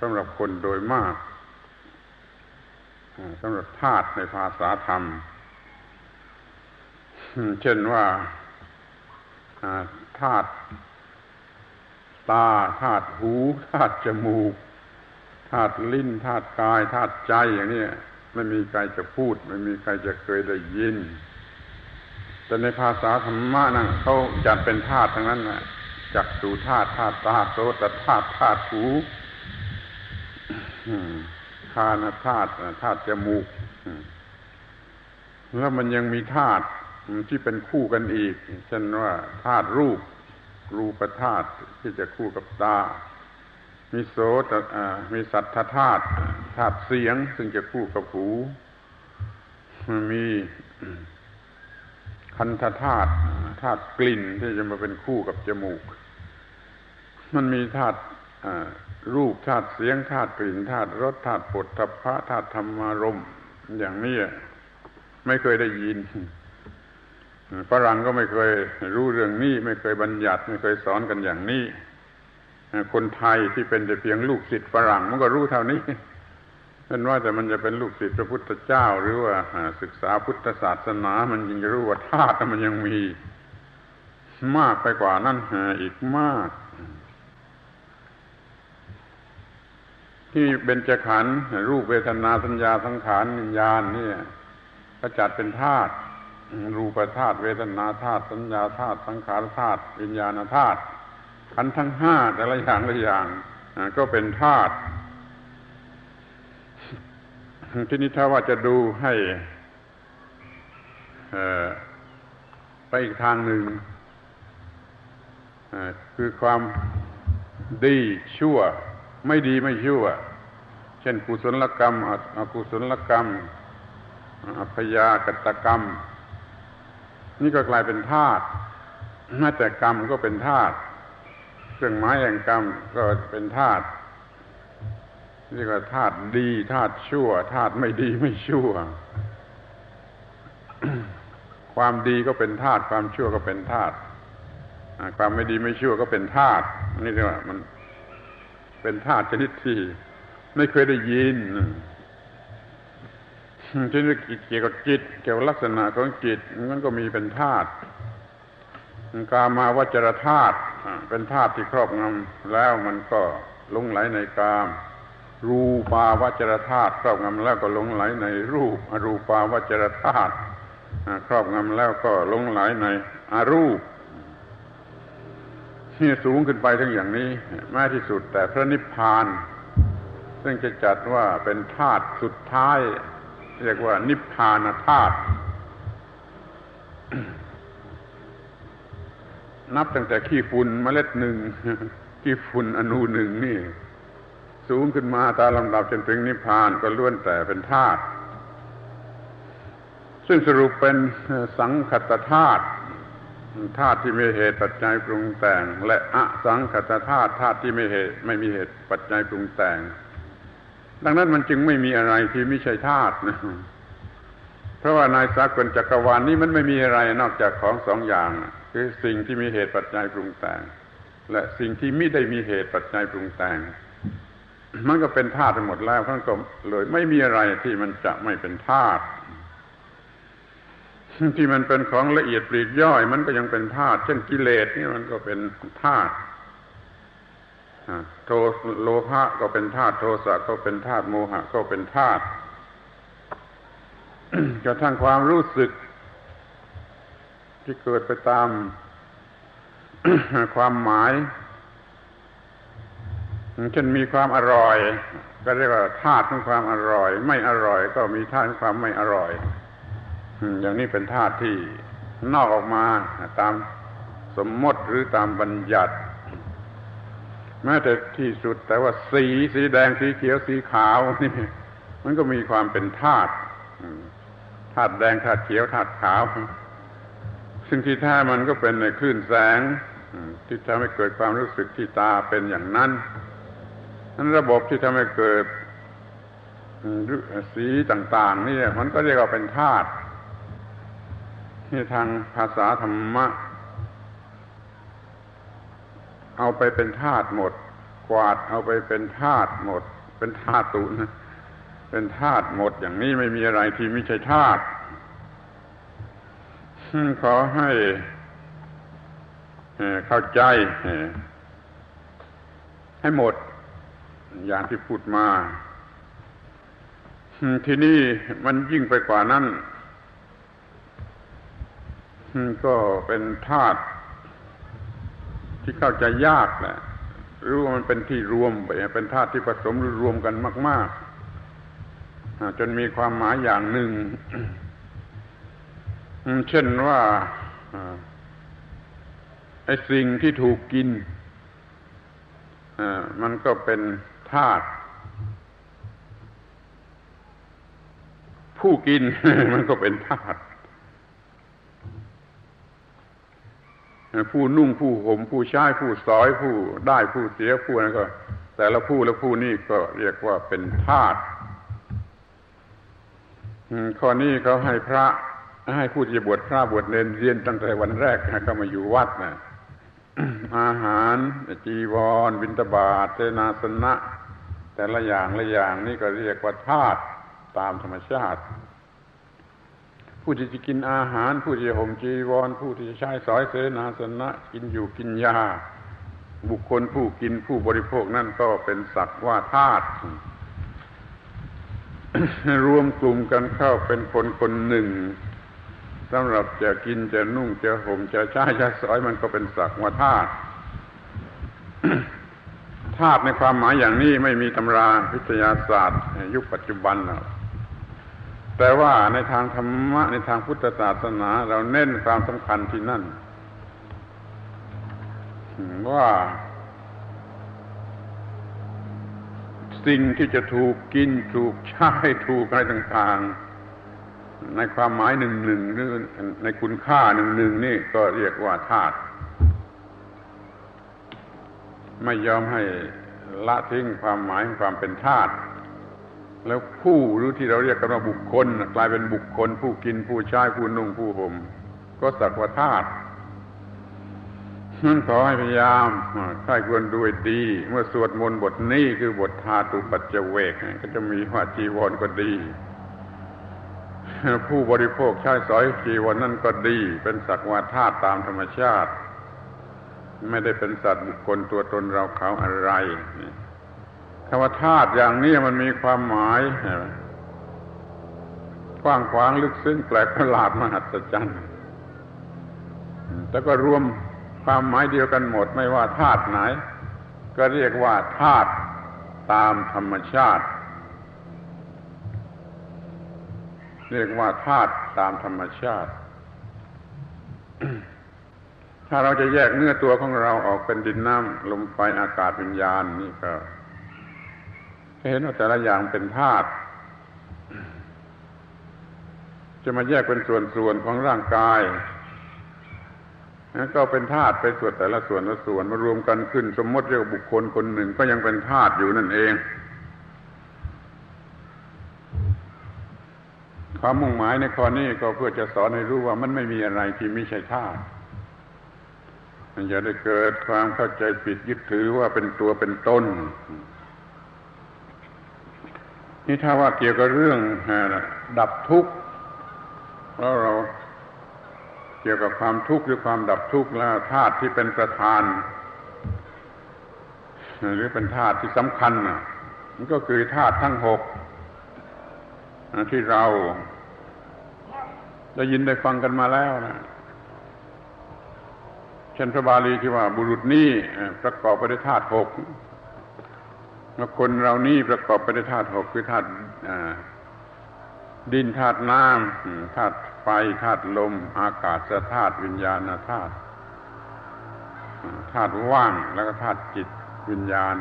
สำหรับคนโดยมากสำหรับธาตุในภาษาธรรม เช่นว่าธาตุตาธาตุหูธาตุจมูกธาตุลิ้นธาตุกายธาตุใจอย่างนี้ไม่มีใครจะพูด ไม่มีใครจะเคยได้ยิน แต่ในภาษาธรรมะนั่นเขาจัดเป็นธาตุทั้งนั้นแหละจักสูธาตุธาตุตาโสตธาตุธาตุหู คานธาตุธาตุจมูกแล้วมันยังมีธาตุที่เป็นคู่กันอีกเช่นว่าธาตุรูป รูปธาตุที่จะคู่กับตา มีโสตมีสัทธธาตุธาตุเสียง ซึ่งจะคู่กับหู มีคันธธาตุธาตุกลิ่นที่จะมาเป็นคู่กับจมูก มันมีธาตุ รูปธาตุเสียงธาตุกลิ่นธาตุรสธาตุปฐพะธาตุธรรมารมอย่างนี้ไม่เคยได้ยินฝรั่งก็ไม่เคยรู้เรื่องนี้ ไม่เคยบัญญัติ ไม่เคยสอนกันอย่างนี้ คนไทยที่เป็นแต่เพียงลูกศิษย์ฝรั่งมันก็รู้เท่านี้เป็นว่าแต่มันจะเป็นลูกศิษย์พระพุทธเจ้า หรือว่าศึกษาพุทธศาสนา มันยังจะรู้ว่าธาตุมันยังมี มากไปกว่านั้นอีกมาก ที่เบญจขันธ์รูปเวทนาสัญญาสังขารวิญญาณนี่ก็จัดเป็นธาตุรูปธาตุเวทนาธาตุสัญญาธาตุสังขารธาตุวิญญาณธาตุขันธ์ทั้งห้าแต่ละอย่างละอย่างก็เป็นธาตุที่นี้ถ้าว่าจะดูให้ไปอีกทางหนึ่งคือความดีชั่ว ไม่ดีไม่ชั่ว เช่นกุศลกรรมอกุศลกรรม อัพยากตกรรม นี่ก็กลายเป็นธาตุแม้แต่กรรมก็เป็นธาตุเครื่องไม้แห่งกรรมก็เป็นธาตุนี่ก็ธาตุดีธาตุชั่วธาตุไม่ดีไม่ชั่ว ความดีก็เป็นธาตุความชั่วก็เป็นธาตุความไม่ดีไม่ชั่วก็เป็นธาตุนี่เรียกว่ามัน เป็นธาตุชนิดที่ไม่เคยได้ยินชนิดเกี่ยวกับจิต เกี่ยวกับลักษณะของจิตมันก็มีเป็นธาตุกามาวจรธาตุเป็นธาตุที่ครอบงำแล้วมันก็ลงไหลในกาม รูปาวจรธาตุครอบงำแล้วก็ลงไหลในรูป อรูปาวจรธาตุครอบงำแล้วก็ลงไหลในอรูป ที่สูงขึ้นไปทั้งอย่างนี้แม้ที่สุด แต่พระนิพพาน ซึ่งจะจัดว่าเป็นธาตุสุดท้าย เรียกว่านิพพานธาตุนับตั้งแต่ขี้ฝุ่นเมล็ดหนึ่งขี้ฝุ่นอนุหนึ่งนี่ สูงขึ้นมาตามลำดับจนถึงนิพพานก็ล้วนแต่เป็นธาตุซึ่งสรุปเป็นสังคตธาตุ ธาตุที่มีเหตุปัจจัยปรุงแต่ง และอสังขตธาตุธาตุที่ไม่เหตุไม่มีเหตุปัจจัยปรุงแต่ง ดังนั้นมันจึงไม่มีอะไรที่ไม่ใช่ธาตุนะเพราะว่าในสากลจักรวาลนี้มันไม่มีอะไรนอกจากของสองอย่าง คือสิ่งที่มีเหตุปัจจัยปรุงแต่ง และสิ่งที่ไม่ได้มีเหตุปัจจัยปรุงแต่ง มันก็เป็นธาตุไปหมดแล้วท่านก็เลยไม่มีอะไรที่มันจะไม่เป็นธาตุ ที่มันเป็นของละเอียดปลีกย่อย มันก็ยังเป็นธาตุเช่นกิเลสนี่มันก็เป็นธาตุโทโลภะก็เป็นธาตุโทสะก็เป็นธาตุโมหะ ก็เป็นธาตุกระทั่งความรู้สึก ที่เกิดไปตามความหมายเช่นมีความอร่อย ก็เรียกว่าธาตุของความอร่อย ไม่อร่อย ก็มีธาตุของความไม่อร่อย อย่างนี้เป็นธาตุที่นอกออกมาตามสมมติหรือตามบัญญัติ แม้แต่ที่สุดแต่ว่าสีสีแดงสีเขียวสีขาวนี่มันก็มีความเป็นธาตุธาตุแดงธาตุเขียวธาตุขาว ซึ่งที่แท้มันก็เป็นในคลื่นแสงที่ทำให้เกิดความรู้สึกที่ตาเป็นอย่างนั้นนั้นระบบที่ทำให้เกิดสีต่าง ๆ นี่มันก็เรียกว่าเป็นธาตุ ที่ทางภาษาธรรมะ เอาไปเป็นธาตุหมด กวาดเอาไปเป็นธาตุหมด เป็นธาตุนะเป็นธาตุหมดอย่างนี้ไม่มีอะไรที่ไม่ใช่ธาตุขอให้เข้าใจ ให้หมด อย่างที่พูดมา ที่นี้มันยิ่งไปกว่านั้น ก็เป็นธาตุที่เข้าใจยากแหละรู้ว่ามันเป็นที่รวมไปเป็นธาตุที่ผสมหรือรวมกันมาก ๆ จนมีความหมายอย่างหนึ่ง เช่นว่าไอ้สิ่งที่ถูกกินมันก็เป็นธาตุผู้กินมันก็เป็นธาตุ ผู้นุ่งผู้ห่มผู้ใช้ผู้สอยผู้ได้ผู้เสียผู้นั้นก็ แต่ละผู้และผู้นี้ก็เรียกว่าเป็นธาตุข้อนี้เขาให้พระให้ผู้ที่บวชพระบวชเนรเรียนตั้งแต่วันแรกเข้ามาอยู่วัดนะอาหารจีวรบิณฑบาตเสนาสนะ แต่ละอย่างละอย่างนี่ก็เรียกว่าธาตุตามธรรมชาติ ผู้ที่จะกินอาหาร ผู้ที่จะห่มจีวร ผู้ที่จะใช้สอยเสนาสนะ กินอยู่กินยา บุคคลผู้กินผู้บริโภคนั่นก็เป็นสักว่าธาตุรวมกลุ่มกันเข้าเป็นคนคนหนึ่งสำหรับจะกินจะนุ่งจะห่มจะใช้จะสอยมันก็เป็นสักว่าธาตุธาตุในความหมายอย่างนี้ไม่มีตำราวิทยาศาสตร์ ยุคปัจจุบันหรอก แต่ว่าในทางธรรมะในทางพุทธศาสนา เราเน้นความสำคัญที่นั่น ว่า สิ่งที่จะถูกกินถูกใช้ถูกอะไรต่างๆ ในความหมายหนึ่งหนึ่งหรือในคุณค่าหนึ่งหนึ่งนี่ก็เรียกว่าธาตุไม่ยอมให้ละทิ้งความหมายของความเป็นธาตุ แล้วผู้หรือที่เราเรียกกันว่าบุคคล กลายเป็นบุคคล ผู้กินผู้ใช้ผู้นุ่งผู้ห่มก็สักว่าธาตุนั่นขอให้พยายามใครควรด้วยดี เมื่อสวดมนต์บทนี้คือบทธาตุปัจเจเวกก็จะมีว่าจีวรก็ดี ผู้บริโภคใช้สอยจีวรนั่นก็ดี เป็นสักว่าธาตุตามธรรมชาติ ไม่ได้เป็นสัตว์บุคคลตัวตนเราเขาอะไร คำว่าธาตุอย่างนี้มันมีความหมายกว้างขวางลึกซึ้งแปลกประหลาดมหัศจรรย์แต่ก็รวมความหมายเดียวกันหมด ไม่ว่าธาตุไหน ก็เรียกว่าธาตุตามธรรมชาติ เรียกว่าธาตุตามธรรมชาติ ถ้าเราจะแยกเนื้อตัวของเราออกเป็นดินน้ำลมไฟอากาศวิญญาณนี่ก็ เห็นว่าแต่ละอย่างเป็นธาตุจะมาแยกเป็นส่วนๆของร่างกายก็เป็นธาตุไปส่วนแต่ละส่วนละส่วนมารวมกันขึ้น สมมติเรียกบุคคลคนหนึ่งก็ยังเป็นธาตุอยู่นั่นเองความมุ่งหมายในข้อนี้ก็เพื่อจะสอนให้รู้ว่ามันไม่มีอะไรที่ไม่ใช่ธาตุมันจะได้เกิดความเข้าใจผิดยึดถือว่าเป็นตัวเป็นตน นี่ถ้าว่าเกี่ยวกับเรื่องดับทุกข์แล้วเราเกี่ยวกับความทุกข์หรือความดับทุกข์แล้วธาตุที่เป็นประธาน หรือเป็นธาตุที่สำคัญมันก็คือธาตุทั้งหกที่เราได้ยินได้ฟังกันมาแล้วนะเช่นพระบาลีที่ว่าบุรุษนี้ประกอบไปด้วยธาตุหก แล้วคนเรานี่ประกอบไปด้วยธาตุหกคือธาตุดินธาตุน้ำธาตุไฟธาตุลม อากาศธาตุวิญญาณธาตุธาตุว่างแล้วก็ธาตุจิตวิญญาณ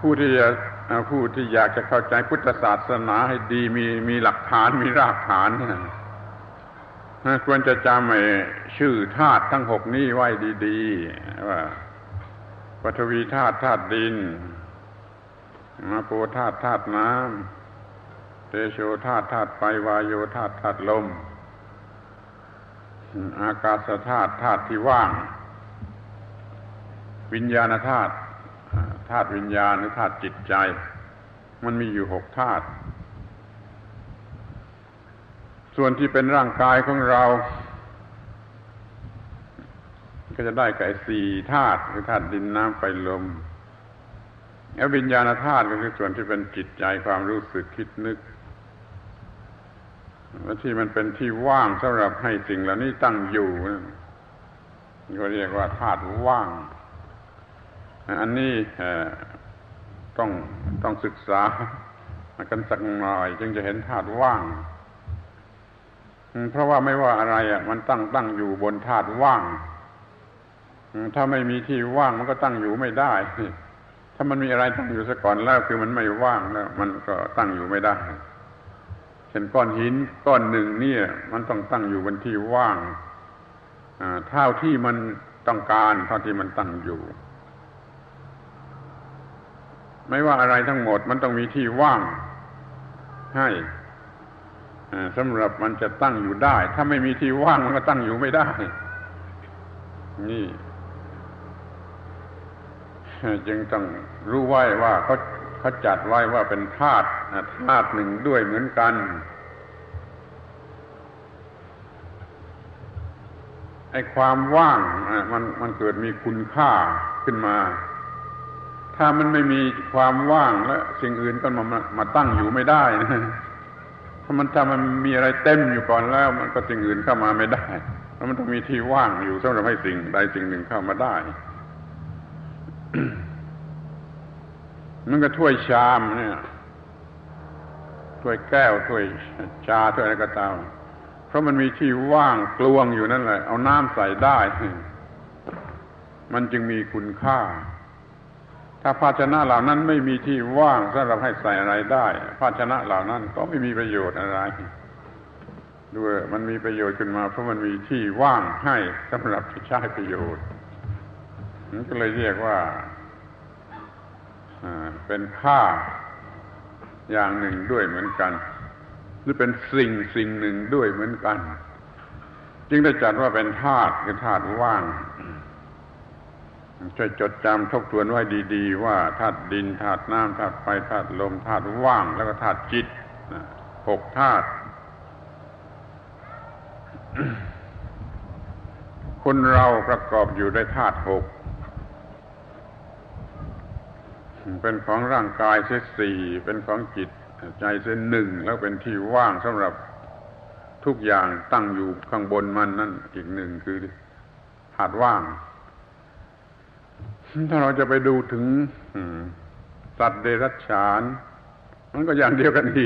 ผู้ที่จะผู้ที่อยากจะเข้าใจพุทธศาสนาให้ดีมีมีหลักฐานมีรากฐานควรจะจำชื่อธาตุทั้งหกนี้ไว้ดี ๆ ว่า ปฐวีธาตุธาตุดินมาโปธาตุธาตุน้ำเตโชธาตุธาตุไฟวายโยธาตุธาตุลม อากาศธาตุธาตุที่ว่าง วิญญาณธาตุธาตุวิญญาณหรือธาตุจิตใจ มันมีอยู่หกธาตุส่วนที่เป็นร่างกายของเรา ก็จะได้กับไอ้สี่ธาตุคือธาตุดินน้ำไฟลมแล้ววิญญาณธาตุก็คือส่วนที่เป็นจิตใจความรู้สึกคิดนึกและที่มันเป็นที่ว่างสำหรับให้สิ่งเหล่านี้ตั้งอยู่นั่เขาเรียกว่าธาตุว่าง อันนี้ต้องต้องศึกษากันสักหน่อย จึงจะเห็นธาตุว่าง เพราะว่าไม่ว่าอะไรอะมันตั้งตั้งอยู่บนธาตุว่าง ถ้าไม่มีที่ว่างมันก็ตั้งอยู่ไม่ได้ ถ้ามันมีอะไรตั้งอยู่ซะก่อนแล้วคือมันไม่ว่างแล้วมันก็ตั้งอยู่ไม่ได้เช่นก้อนหินก้อนหนึ่งเนี่ย มันต้องตั้งอยู่บนที่ว่างเท่าที่มันต้องการเท่าที่มันตั้งอยู่ ไม่ว่าอะไรทั้งหมดมันต้องมีที่ว่าง ให้สำหรับมันจะตั้งอยู่ได้ ถ้าไม่มีที่ว่างมันก็ตั้งอยู่ไม่ได้ นี่ จึงต้องรู้ไว้ว่าเขาเขาจัดไว้ว่าเป็นธาตุธาตุหนึ่งด้วยเหมือนกันไอ้ความว่างมันมันเกิดมีคุณค่าขึ้นมา ถ้ามันไม่มีความว่างแล้วสิ่งอื่นก็มามามาตั้งอยู่ไม่ได้นะถ้ามันถ้ามันมีอะไรเต็มอยู่ก่อนแล้ว มันก็สิ่งอื่นเข้ามาไม่ได้แล้วมันต้องมีที่ว่างอยู่สำหรับให้สิ่งใดสิ่งหนึ่งเข้ามาได้ มันก็ถ้วยชามเนี่ยถ้วยแก้วถ้วยชาถ้วยอะไรก็ตาม เพราะมันมีที่ว่างกลวงอยู่นั่นแหละ เอาน้ำใส่ได้ มันจึงมีคุณค่า ถ้าภาชนะเหล่านั้นไม่มีที่ว่างสำหรับให้ใส่อะไรได้ ภาชนะเหล่านั้นก็ไม่มีประโยชน์อะไรด้วยมันมีประโยชน์ขึ้นมา เพราะมันมีที่ว่างให้สำหรับใช้ประโยชน์มันก็เลยเรียกว่า เป็นค่าอย่างหนึ่งด้วยเหมือนกัน หรือเป็นสิ่งสิ่งหนึ่งด้วยเหมือนกัน จึงได้จัดว่าเป็นธาตุคือธาตุว่างช่วยจดจำทบทวนไว้ดีๆ ว่าธาตุดินธาตุน้ำธาตุไฟธาตุลมธาตุว่าง แล้วก็ธาตุจิตหกธาตุคนเราประกอบอยู่ด้วยธาตุหก เป็นของร่างกายเสียสี่เป็นของจิตใจเสียหนึ่งแล้วเป็นที่ว่างสำหรับทุกอย่างตั้งอยู่ข้างบนมันนั่นอีกหนึ่งคือหาดว่าง ถ้าเราจะไปดูถึงสัตว์เดรัจฉาน มันก็อย่างเดียวกันอีก